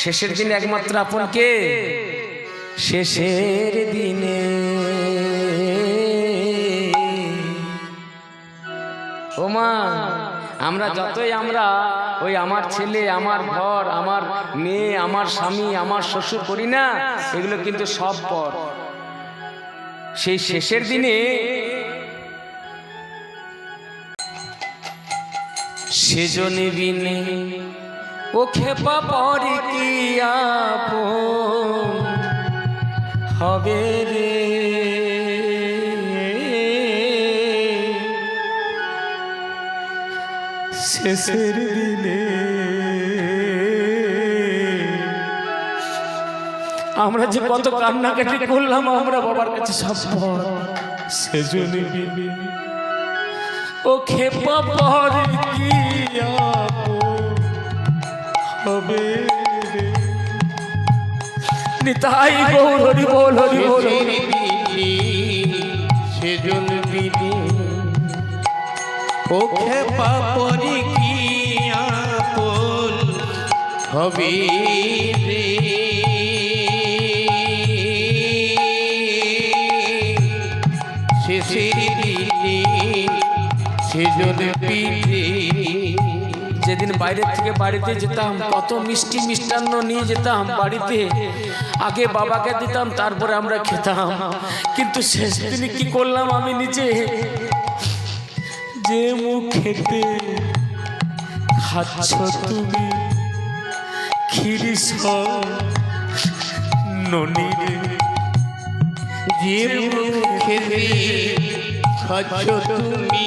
শেষের দিনে একমাত্র আপন কে? শেষের দিনে। ওমা আমরা যতই আমরা ওই আমার ছেলে আমার ঘর আমার মেয়ে আমার স্বামী আমার শ্বশুর করি না এগুলো কিন্তু সব পর। সেই শেষের দিনে সেজনে বিনে ও খেপা কি হবে রে। শেষের দিনে আমরা যে কত কান্নাকাটি করলাম, আমরা বাবার কাছে সব পর সেজনে ও খেপা পরে কি হবে। নিতাই গৌর হরি বল হরি বল। সেজন বিধি ও খেপা পরি কি আপন হবে রে? শেষের দিনে সেজন বিধি। যেদিন বাইরে থেকে বাড়িতে যেতাম, কত মিষ্টি মিষ্টান্ন নিয়ে যেতাম বাড়িতে। আগে বাবাকে দিতাম, তারপরে আমরা খেতাম। কিন্তু শেষ দিনে কি করলাম আমি নিজে? যে মুখ খেতে খাচ্ছ তুমি খিরি ননিরে। যে মুখে খাচ্ছ তুমি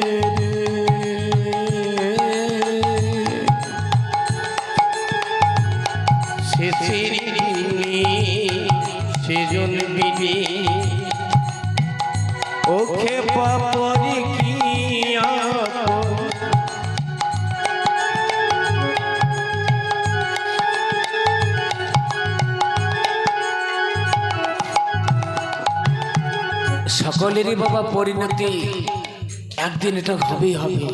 শেষের দিনে সকলেরই বাবা পরিণতি। একদিন এটা হবেই হবে।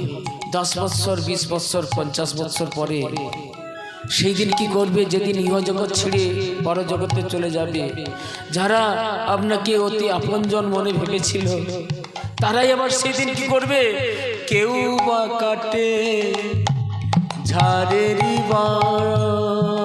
দশ বৎসর বিশ বৎসর পঞ্চাশ বৎসর পরে সেই দিন কি করবে? যেদিন ইহজগৎ ছেড়ে বড় জগতে চলে যাবে। যারা আপনাকে অতি আপনজন মনে ভেবেছিল তারাই আবার সেই দিন কি করবে? কেউ বা কাটে ঝাড়েরই বাঁশ,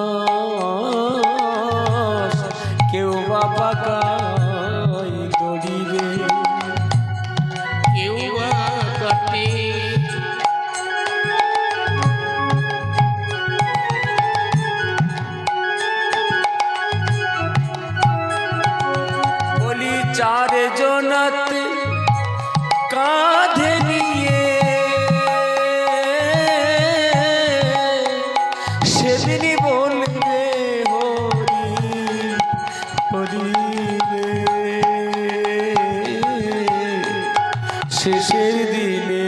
শেষের দিনে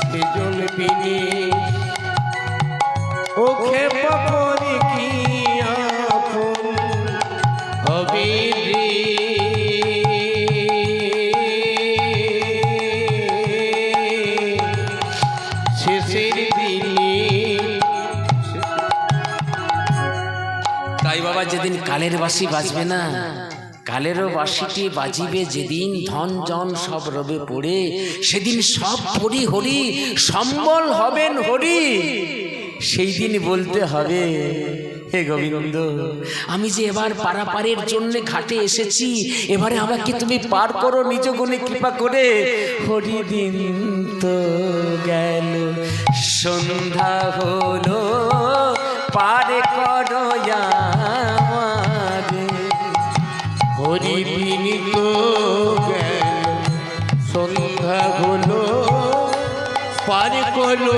সেজন বিনে ও খেপা পরে কি আপন? হবে শেষের দিনে তাই বাবা যেদিন কালের বাসি বাজবে না কালেরও বাসিটি বাজিবে যেদিন ধন জন সব রবে পড়ে সেদিন সব হরি হরি সম্বল হবেন হরি। সেই দিন বলতে হবে হে গোবিন্দ আমি যে এবার পারাপারের জন্য ঘাটে এসেছি এবারে আমাকে তুমি পার করো নিজ গুণে কৃপা করে। হরি দিন তো গেল সন্ধ্যা হলো সন্ধ্যা হলো পার করল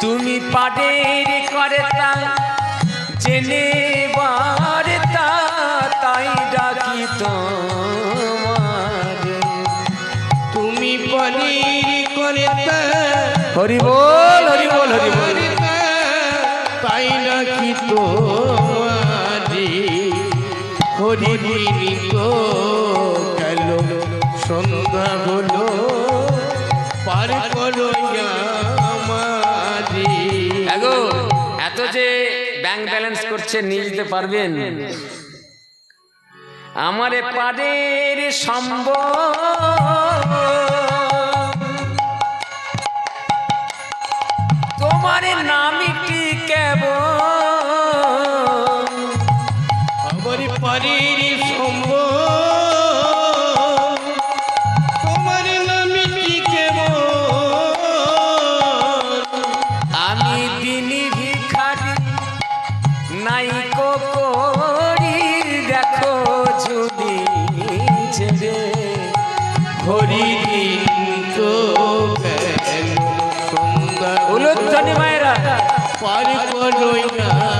তুমি পাডের করে তা জেনে বারতা তাই ডাকি তোমার। তুমি পনির করে হরি বল হরি বল হরি বল। তাই নাকি তোমারি। এত যে ব্যাংক ব্যালেন্স করছে নিয়ে যেতে পারবেন? আমারে পাদের সম্ভ হরিদিন তো উলুধ্বনি মায়েরা। পার করোই না।